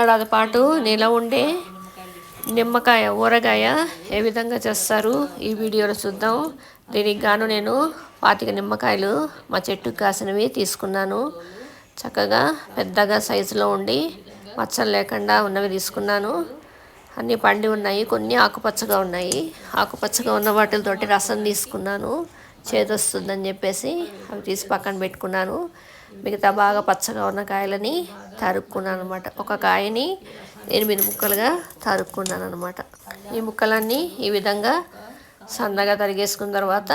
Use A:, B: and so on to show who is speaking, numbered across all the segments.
A: ఏడాది పాటు నిలవ ఉండే నిమ్మకాయ ఊరగాయ ఏ విధంగా చేస్తారు ఈ వీడియోలో చూద్దాం. దీనికి గాను నేను పాతిక నిమ్మకాయలు మా చెట్టుకు కాసినవి తీసుకున్నాను. చక్కగా పెద్దగా సైజులో ఉండి మచ్చలు లేకుండా ఉన్నవి తీసుకున్నాను. అన్నీ పండి ఉన్నాయి కొన్ని ఆకుపచ్చగా ఉన్నాయి. ఆకుపచ్చగా ఉన్న వాటితోటి రసం తీసుకున్నాను. చేదొస్తుందని చెప్పేసి అవి తీసి పక్కన పెట్టుకున్నాను. మిగతా బాగా పచ్చగా ఉన్న కాయలని తరుక్కున్నాను అనమాట ఒక కాయని ఎనిమిది ముక్కలుగా తరుక్కున్నాను అనమాట ఈ ముక్కలన్నీ ఈ విధంగా సన్నగా తరిగేసుకున్న తర్వాత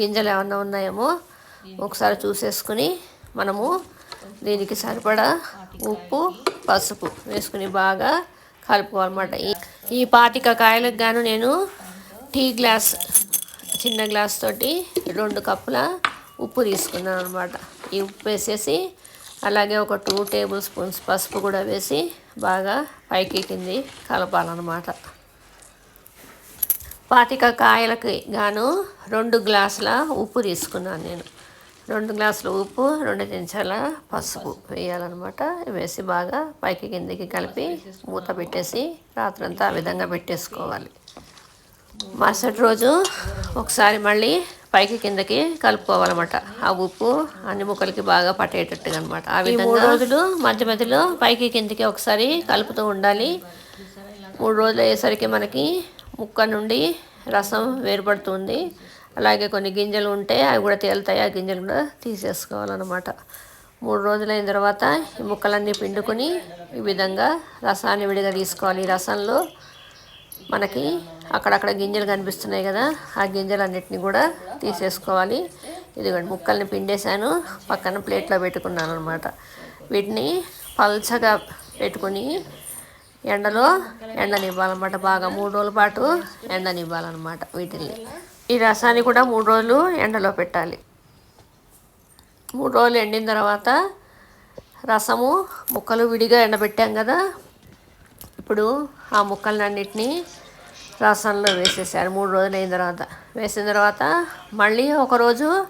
A: గింజలు ఏమన్నా ఉన్నాయేమో ఒకసారి చూసేసుకుని మనము దీనికి సరిపడా ఉప్పు పసుపు వేసుకుని బాగా కలుపుకోవాలన్నమాట. ఈ ఈ పాతిక కాయలకు గాను నేను టీ గ్లాస్ చిన్న గ్లాస్ తోటి రెండు కప్పుల ఉప్పు తీసుకున్నాను అనమాట ఈ ఉప్పు వేసేసి అలాగే ఒక టూ టేబుల్ స్పూన్స్ పసుపు కూడా వేసి బాగా పైకి కింది కలపాలన్నమాట. పాతిక కాయలకి గాను రెండు గ్లాసుల ఉప్పు తీసుకున్నాను నేను. రెండు గ్లాసుల ఉప్పు రెండు చెంచాల పసుపు వేయాలన్నమాట. వేసి బాగా పైకి కిందికి కలిపి మూత పెట్టేసి రాత్రంతా ఆ విధంగా పెట్టేసుకోవాలి. మరుసటి రోజు ఒకసారి మళ్ళీ పైకి కిందకి కలుపుకోవాలన్నమాట. ఆ ఉప్పు అన్ని ముక్కలకి బాగా పట్టేటట్టుగా అనమాట ఆ విధంగా రోజులు మధ్య మధ్యలో పైకి కిందకి ఒకసారి కలుపుతూ ఉండాలి. మూడు రోజులు అయ్యేసరికి మనకి ముక్క నుండి రసం వేరుపడుతుంది. అలాగే కొన్ని గింజలు ఉంటే అవి కూడా తేలుతాయి. ఆ గింజలు కూడా తీసేసుకోవాలన్నమాట. మూడు రోజులు అయిన తర్వాత ఈ ముక్కలన్నీ పిండుకొని ఈ విధంగా రసాన్ని విడిగా తీసుకోవాలి. ఈ రసంలో మనకి అక్కడక్కడ గింజలు కనిపిస్తున్నాయి కదా ఆ గింజలన్నిటిని కూడా తీసేసుకోవాలి. ఇదిగోండి ముక్కల్ని పిండేశాను పక్కన ప్లేట్లో పెట్టుకున్నాను అనమాట వీటిని పల్చగా పెట్టుకుని ఎండలో ఎండనివ్వాలన్నమాట. బాగా మూడు రోజుల పాటు ఎండనివ్వాలన్నమాట వీటిని ఈ రసాన్ని కూడా మూడు రోజులు ఎండలో పెట్టాలి. మూడు రోజులు ఎండిన తర్వాత రసము ముక్కలు విడిగా ఎండబెట్టాం కదా. ఇప్పుడు ఆ ముక్కలన్నింటినీ రసంలో వేసేసారు మూడు రోజులు అయిన తర్వాత. వేసిన తర్వాత మళ్ళీ ఒకరోజు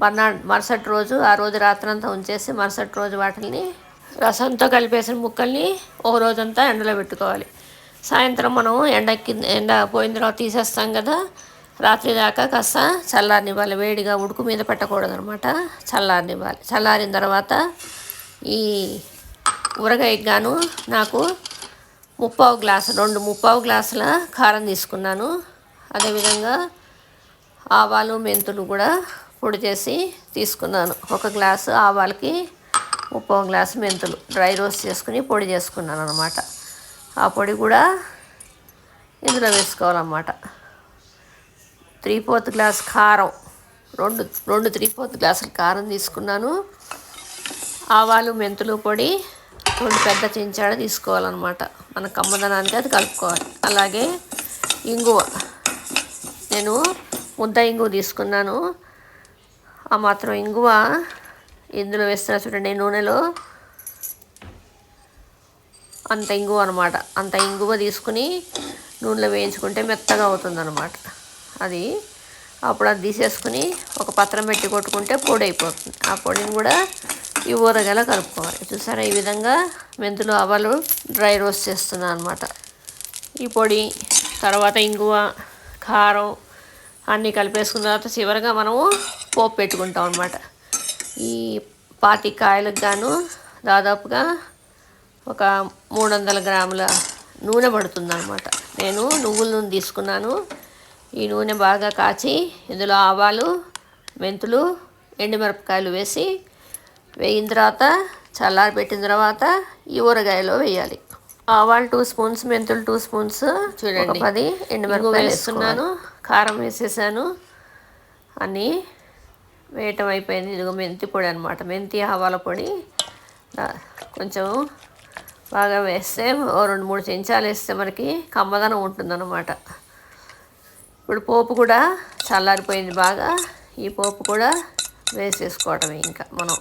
A: మర్నా మరుసటి రోజు ఆ రోజు రాత్రంతా ఉంచేసి మరుసటి రోజు వాటిని రసంతో కలిపేసిన ముక్కల్ని ఒక రోజంతా ఎండలో పెట్టుకోవాలి. సాయంత్రం మనం ఎండకి ఎండ పోయిన తర్వాత తీసేస్తాం కదా. రాత్రి దాకా కాస్త చల్లారనివ్వాలి. వేడిగా ఉడుకు మీద పెట్టకూడదు అనమాట చల్లారనివ్వాలి. చల్లారిన తర్వాత ఈ ఊరగాయకి గాను నాకు ముప్పావు గ్లాసు రెండు ముప్పావు గ్లాసుల కారం తీసుకున్నాను. అదేవిధంగా ఆవాలు మెంతులు కూడా పొడి చేసి తీసుకున్నాను. ఒక గ్లాసు ఆవాలకి ముప్పో గ్లాసు మెంతులు డ్రై రోస్ట్ చేసుకుని పొడి చేసుకున్నాను అనమాట ఆ పొడి కూడా ఇందులో వేసుకోవాలన్నమాట. త్రీ ఫోర్త్ గ్లాస్ కారం రెండు రెండు త్రీ ఫోర్త్ గ్లాసుల కారం తీసుకున్నాను. ఆవాలు మెంతులు పొడి రెండు పెద్ద చెంచాడ తీసుకోవాలన్నమాట. మన కమ్మదనానికి అది కలుపుకోవాలి. అలాగే ఇంగువ. నేను ముద్ద ఇంగువ తీసుకున్నాను. ఆ మాత్రం ఇంగువ ఇందులో వేస్తున్నా చూడండి నూనెలో అంత ఇంగువ అనమాట అంత ఇంగువ తీసుకుని నూనెలో వేయించుకుంటే మెత్తగా అవుతుందన్నమాట. అది అప్పుడు అది తీసేసుకుని ఒక పత్రం పెట్టి కొట్టుకుంటే పొడి అయిపోతుంది. ఆ పొడిని కూడా ఈ ఊరగల కలుపుకోవాలి. చూసారా? ఈ విధంగా మెంతులు ఆవాలు డ్రై రోస్ట్ చేస్తున్నాను అనమాట ఈ పొడి తర్వాత ఇంగువ కారం అన్నీ కలిపేసుకున్న తర్వాత చివరిగా మనము పోపు పెట్టుకుంటాం అనమాట ఈ పాతి కాయలకు గాను దాదాపుగా ఒక మూడు వందల గ్రాముల నూనె పడుతుంది అనమాట నేను నువ్వుల నూనె తీసుకున్నాను. ఈ నూనె బాగా కాచి ఇందులో ఆవాలు మెంతులు ఎండుమిరపకాయలు వేసి వేయిన తర్వాత చల్లారి పెట్టిన తర్వాత ఈ ఊరగాయలో వేయాలి. ఆవాలు టూ స్పూన్స్ మెంతులు టూ స్పూన్స్ చూడండి. పది ఎండుమిరపకాయలు వేస్తున్నాను. కారం వేసేసాను. అన్నీ వేయటం అయిపోయింది. ఇదిగో మెంతి పొడి అనమాట మెంతి ఆవాల పొడి కొంచెం బాగా వేస్తే ఓ రెండు మూడు చెంచాలు వేస్తే మనకి కమ్మదనం ఉంటుందన్నమాట. ఇప్పుడు పోపు కూడా చల్లారిపోయింది బాగా. ఈ పోపు కూడా వేసేసుకోవటమే ఇంకా మనం.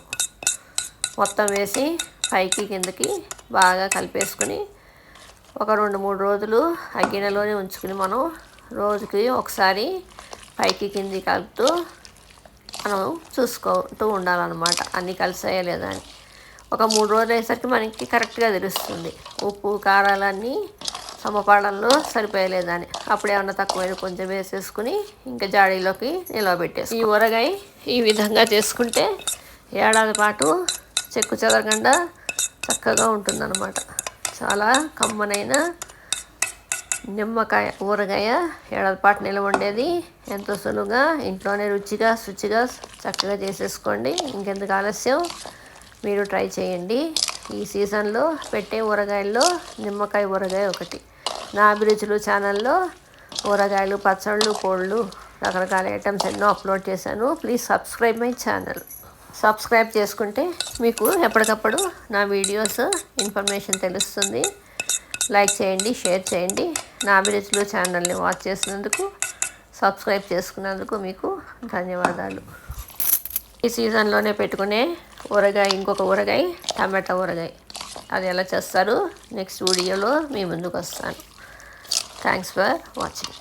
A: మొత్తం వేసి పైకి కిందకి బాగా కలిపేసుకుని ఒక రెండు మూడు రోజులు ఆ గిన్నెలోనే ఉంచుకుని మనం రోజుకి ఒకసారి పైకి కింది కలుపుతూ మనం చూసుకుంటూ ఉండాలన్నమాట. అన్నీ కలిసాయా లేదా అని. ఒక మూడు రోజులు అయ్యేసరికి మనకి కరెక్ట్గా తెలుస్తుంది. ఉప్పు కారాలన్నీ సమపాడంలో సరిపోయలేదని అప్పుడు ఏమన్నా తక్కువైన కొంచెం వేసేసుకుని ఇంకా జాడీలోకి నిలవబెట్టేసి ఈ ఊరగాయ ఈ విధంగా చేసుకుంటే ఏడాది పాటు చెక్కు చెదరకుండా చక్కగా ఉంటుందన్నమాట. చాలా కమ్మనైన నిమ్మకాయ ఊరగాయ ఏడాది పాటు నిలవ ఉండేది. ఎంతో సులువుగా ఇంట్లోనే రుచిగా శుచిగా చక్కగా చేసేసుకోండి. ఇంకెందుకు ఆలస్యం? మీరు ట్రై చేయండి. ఈ సీజన్లో పెట్టే ఊరగాయల్లో నిమ్మకాయ ఊరగాయ ఒకటి. నా అభిరుచులు ఛానల్లో ఊరగాయలు పచ్చళ్ళు కోళ్ళు రకరకాల ఐటమ్స్ ఎన్నో అప్లోడ్ చేశాను. Please subscribe my channel. Subscribe చేసుకుంటే మీకు ఎప్పటికప్పుడు నా వీడియోస్ ఇన్ఫర్మేషన్ తెలుస్తుంది. లైక్ చేయండి షేర్ చేయండి. నా అభిరుచులు ఛానల్ని వాచ్ చేసినందుకు సబ్స్క్రైబ్ చేసుకున్నందుకు మీకు ధన్యవాదాలు. ఈ సీజన్లోనే పెట్టుకునే ఊరగాయ ఇంకొక ఊరగాయ టమాటా ఊరగాయ. అది ఎలా చేస్తారు? నెక్స్ట్ వీడియోలో మీ ముందుకు వస్తాను. Thanks for watching.